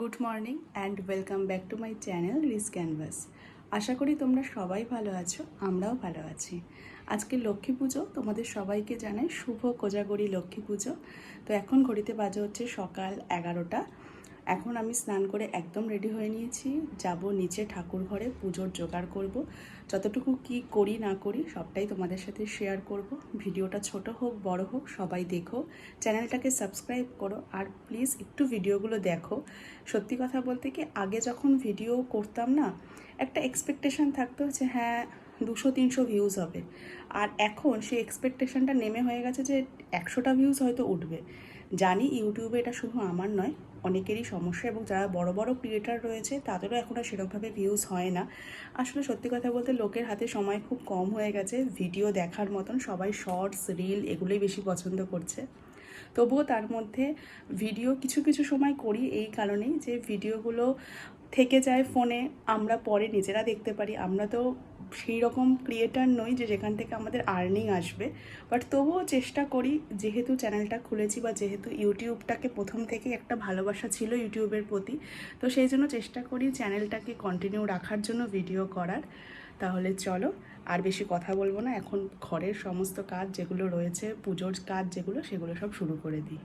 Good morning and welcome back to my channel Rhys canvas আশা করি তোমরা সবাই ভালো আছো, আমরাও ভালো আছি। আজকে লক্ষ্মী পুজো, তোমাদের সবাইকে জানাই শুভ কোজাগরি লক্ষ্মী পুজো। তো এখন ঘড়িতে বাজে হচ্ছে সকাল এগারোটা। এখন আমি স্নান করে একদম রেডি হয়ে নিয়েছি। যাব নিচে ঠাকুর ঘরে, পুজোর জোগাড় করব। যতটুকু কি করি না করি, সবটাই তোমাদের সাথে শেয়ার করব। ভিডিওটা ছোট হোক, বড় হোক, সবাই দেখো। চ্যানেলটাকে সাবস্ক্রাইব করো। আর প্লিজ একটু ভিডিওগুলো দেখো। সত্যি কথা বলতে কি, আগে যখন ভিডিও করতাম না, একটা এক্সপেকটেশন থাকতো যে হ্যাঁ দুশো, তিনশো ভিউজ হবে। আর এখন সেই এক্সপেকটেশনটা নেমে হয়ে গেছে যে একশোটা ভিউজ হয়তো উঠবে। জানি ইউটিউবে এটা শুধু আমার নয় অনেকেরই সমস্যা এবং যারা বড় বড় ক্রিয়েটার রয়েছে তাদেরও এখন আর সেরকমভাবে ভিউজ হয় না। আসলে সত্যি কথা বলতে লোকের হাতে সময় খুব কম হয়ে গেছে। ভিডিও দেখার মতন সবাই শর্টস রিল এগুলোই বেশি পছন্দ করছে। তবুও তার মধ্যে ভিডিও কিছু কিছু সময় করি এই কারণেই যে ভিডিওগুলো থেকে যায় ফোনে আমরা পরে নিজেরা দেখতে পারি। আমরা তো সেই রকম ক্রিয়েটার নই যে যেখান থেকে আমাদের আর্নিং আসবে। বাট তবুও চেষ্টা করি, যেহেতু চ্যানেলটা খুলেছি বা যেহেতু ইউটিউবটাকে প্রথম থেকেই একটা ভালোবাসা ছিল ইউটিউবের প্রতি, তো সেই জন্য চেষ্টা করি চ্যানেলটাকে কন্টিনিউ রাখার জন্য ভিডিও করার। তাহলে চলো, আর বেশি কথা বলব না। এখন ঘরের সমস্ত কাজ যেগুলো রয়েছে, পুজোর কাজ যেগুলো, সেগুলো সব শুরু করে দিই।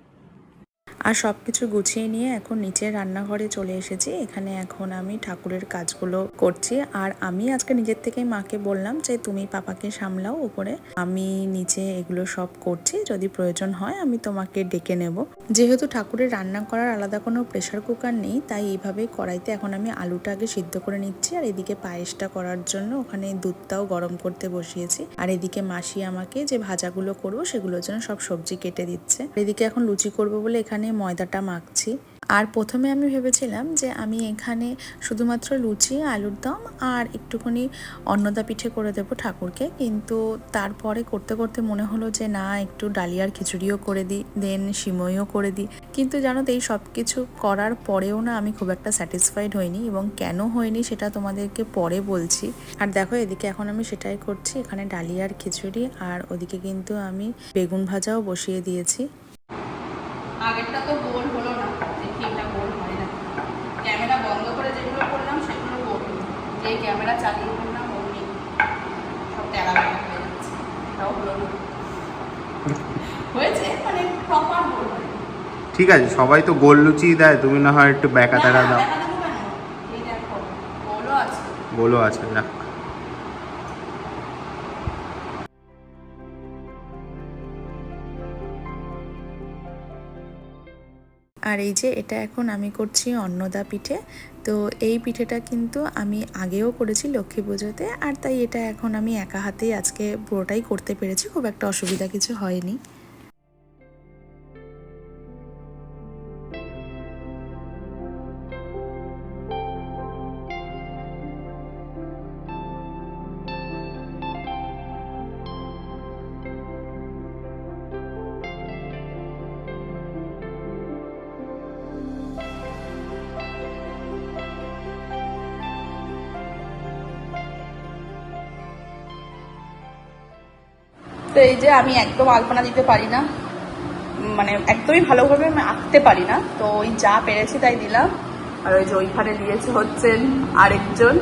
আর সব কিছু গুছিয়ে নিয়ে এখন নিচের রান্নাঘরে চলে এসেছি। এখানে এখন আমি ঠাকুরের কাজগুলো করছি। আর আমি আজকে নিজের থেকেই মাকে বললাম যে, তুমি পাপাকে সামলাও উপরে। আমি নিচে এগুলো সব করছি। যদি প্রয়োজন হয় আমি তোমাকে ডেকে নেব। যেহেতু ঠাকুরের রান্না করার আলাদা কোনো প্রেশার কুকার নেই, তাই এইভাবে কড়াইতে এখন আমি আলুটা আগে সিদ্ধ করে নিচ্ছি। আর এদিকে পায়েসটা করার জন্য ওখানে দুধটাও গরম করতে বসিয়েছি। আর এদিকে মাসি আমাকে যে ভাজাগুলো করব সেগুলোর জন্য সব সবজি কেটে দিচ্ছে। এদিকে এখন লুচি করব বলে এখানে ময়দাটা মাখছি। আর প্রথমে আমি ভেবেছিলাম যে আমি এখানে শুধুমাত্র লুচি, আলুর দম আর একটুখানি অন্নদা পিঠে করে দেবো ঠাকুরকে। কিন্তু তারপরে করতে করতে মনে হলো যে না, একটু ডালিয়ার খিচুড়িও করে দিই, দেন সিমইও করে দিই। কিন্তু জানো তো, এই সব কিছু করার পরেও না আমি খুব একটা স্যাটিসফাইড হইনি এবং কেন হয়নি সেটা তোমাদেরকে পরে বলছি। আর দেখো, এদিকে এখন আমি সেটাই করছি। এখানে ডালিয়ার খিচুড়ি আর ওদিকে কিন্তু আমি বেগুন ভাজাও বসিয়ে দিয়েছি। আগেরটা তো গোল হলো না দেখি এটা গোল হয় না। ক্যামেরা বন্ধ করে যেগুলো করলাম সেগুলো গোল হলো। যেই ক্যামেরা চালিয়ে করলাম অমনি সব তেলা হয়ে যাচ্ছে। এটাও হলো না। হয়েছে মানে প্রপার গোল ঠিক আছে সবাই তো গোল লুচি দেয় তুমি না হয় একটু ব্যাকা তেরা দাও? গোলও আছে। গোলও আছে না আর এই যে এটা এখন আমি করছি অন্নদা পিঠে। তো এই পিঠেটা কিন্তু আমি আগেও করেছি লক্ষ্মী পুজোতে, আর তাই এটা এখন আমি একা হাতেই আজকে পুরোটাই করতে পেরেছি। খুব একটা অসুবিধা কিছু হয়নি। তো এই যে আমি একদম আলপনা দিতে পারি না। মানে একদমই ভালোভাবে আমি আঁকতে পারি না। তো ওই যা পেরেছি তাই দিলাম। আর ওই যে ওইখানে দিয়েছে হচ্ছেন আরেকজন।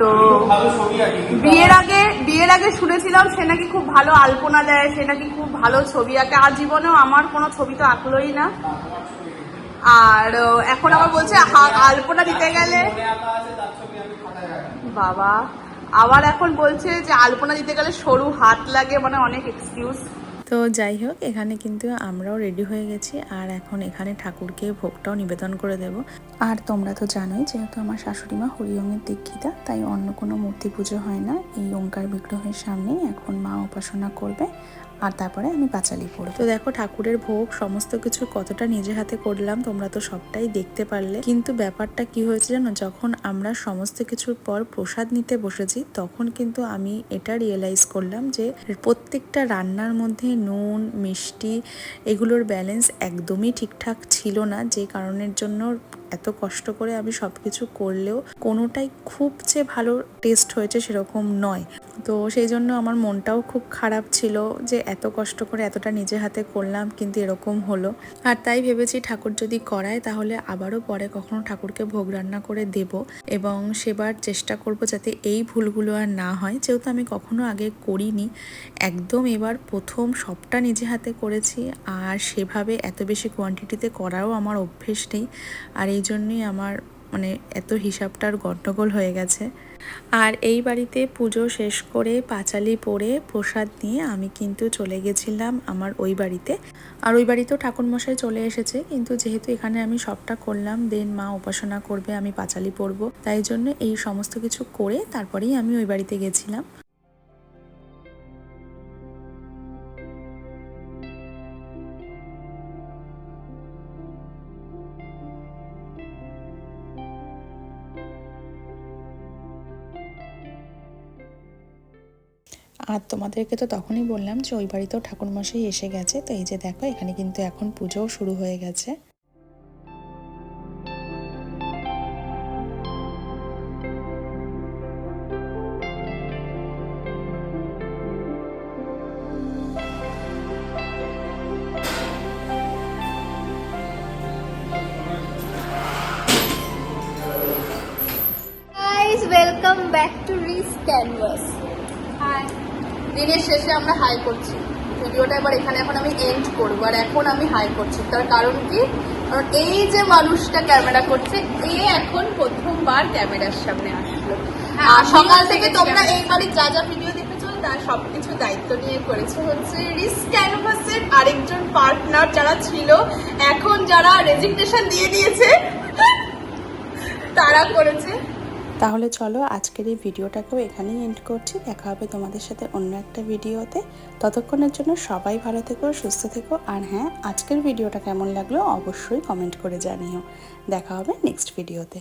তো বিয়ের আগে বিয়ের আগে শুনেছিলাম সে নাকি খুব ভালো আলপনা দেয়, সে নাকি খুব ভালো ছবি আঁকে। আর জীবনেও আমার কোনো ছবি তো আঁকলোই না। আর এখন আবার বলছে আলপনা দিতে গেলে। বাবা। আবার এখন বলছে যে আলপনা দিতে গেলে সরু হাত লাগে মানে অনেক এক্সকিউজ তো যাই হোক, এখানে কিন্তু আমরাও রেডি হয়ে গেছি আর এখন এখানে ঠাকুরকে ভোগটাও নিবেদন করে দেব। আর তোমরা তো জানোই, যেহেতু আমার শাশুড়ি মা হরিওমের দীক্ষিতা, তাই অন্য কোনো মূর্তি পুজো হয় না। এই ওঙ্কার বিগ্রহের সামনেই এখন মা উপাসনা করবে আর তারপরে আমি পাঁচালি পড়ব। তো দেখো ঠাকুরের ভোগ, সমস্ত কিছু কতটা নিজে হাতে করলাম, তোমরা তো সবটাই দেখতে পারলে। কিন্তু ব্যাপারটা কি হয়েছে জানো? যখন আমরা সমস্ত কিছুর পর প্রসাদ নিতে বসেছি, তখন কিন্তু আমি এটা রিয়েলাইজ করলাম যে প্রত্যেকটা রান্নার মধ্যে নুন, মিষ্টি এগুলোর ব্যালেন্স একদমই ঠিকঠাক ছিল না, যে কারণের জন্য এত কষ্ট করে আমি সব কিছু করলেও কোনোটাই খুব যে ভালো টেস্ট হয়েছে সেরকম নয়। তো সেই জন্য আমার মনটাও খুব খারাপ ছিল যে এত কষ্ট করে এতটা নিজে হাতে করলাম, কিন্তু এরকম হলো। আর তাই ভেবেছি ঠাকুর যদি করায় তাহলে আবারও পরে কখনো ঠাকুরকে ভোগ রান্না করে দেব এবং সেবার চেষ্টা করব যাতে এই ভুলগুলো আর না হয়। যেহেতু আমি কখনো আগে করিনি, একদম এবার প্রথম সবটা নিজে হাতে করেছি আর সেভাবে এত বেশি কোয়ান্টিটিতে করাও আমার অভ্যেস নেই। আর এই জন্যই আমার মানে এত হিসাবটার গণ্ডগোল হয়ে গেছে। আর এই বাড়িতে পুজো শেষ করে পাঁচালি পরে প্রসাদ নিয়ে আমি কিন্তু চলে গেছিলাম আমার ওই বাড়িতে। আর ওই বাড়িতেও ঠাকুরমশাই চলে এসেছে, কিন্তু যেহেতু এখানে আমি সবটা করলাম দেন মা উপাসনা করবে, আমি পাঁচালি পরবো। তাই জন্য এই সমস্ত কিছু করে তারপরেই আমি ওই বাড়িতে গেছিলাম। আর তোমাদেরকে তো তখনই বললাম যে ওই বাড়িতেও ঠাকুরমশাই এসে গেছে। তো এই যে দেখো, এখানে কিন্তু এখন পুজোও শুরু হয়ে গেছে। দিনের শেষে আমরা হাই করছি। ভিডিওটা এবার এখানে এখন আমি এন্ড করব আর এখন আমি হাই করছি। তার কারণ কি? কারণ এই যে মানুষটা ক্যামেরা করছে এ এখন প্রথমবার ক্যামেরার সামনে আসলো। আর সকাল থেকে তোমরা এই বাড়ির যা যা ভিডিও দেখেছ তার সবকিছু দায়িত্ব নিয়ে করেছে হচ্ছে রিস ক্যানভাসের আরেকজন পার্টনার যারা ছিল। এখন যারা রেজিগনেশন দিয়ে দিয়েছে তারা করেছে তাহলে চলো আজকের এই ভিডিওটাকেও এখানেই এন্ড করছি। দেখা হবে তোমাদের সাথে অন্য একটা ভিডিওতে। ততক্ষণের জন্য সবাই ভালো থেকো, সুস্থ থেকো। আর হ্যাঁ আজকের ভিডিওটা কেমন লাগল অবশ্যই কমেন্ট করে জানিও। দেখা হবে নেক্সট ভিডিওতে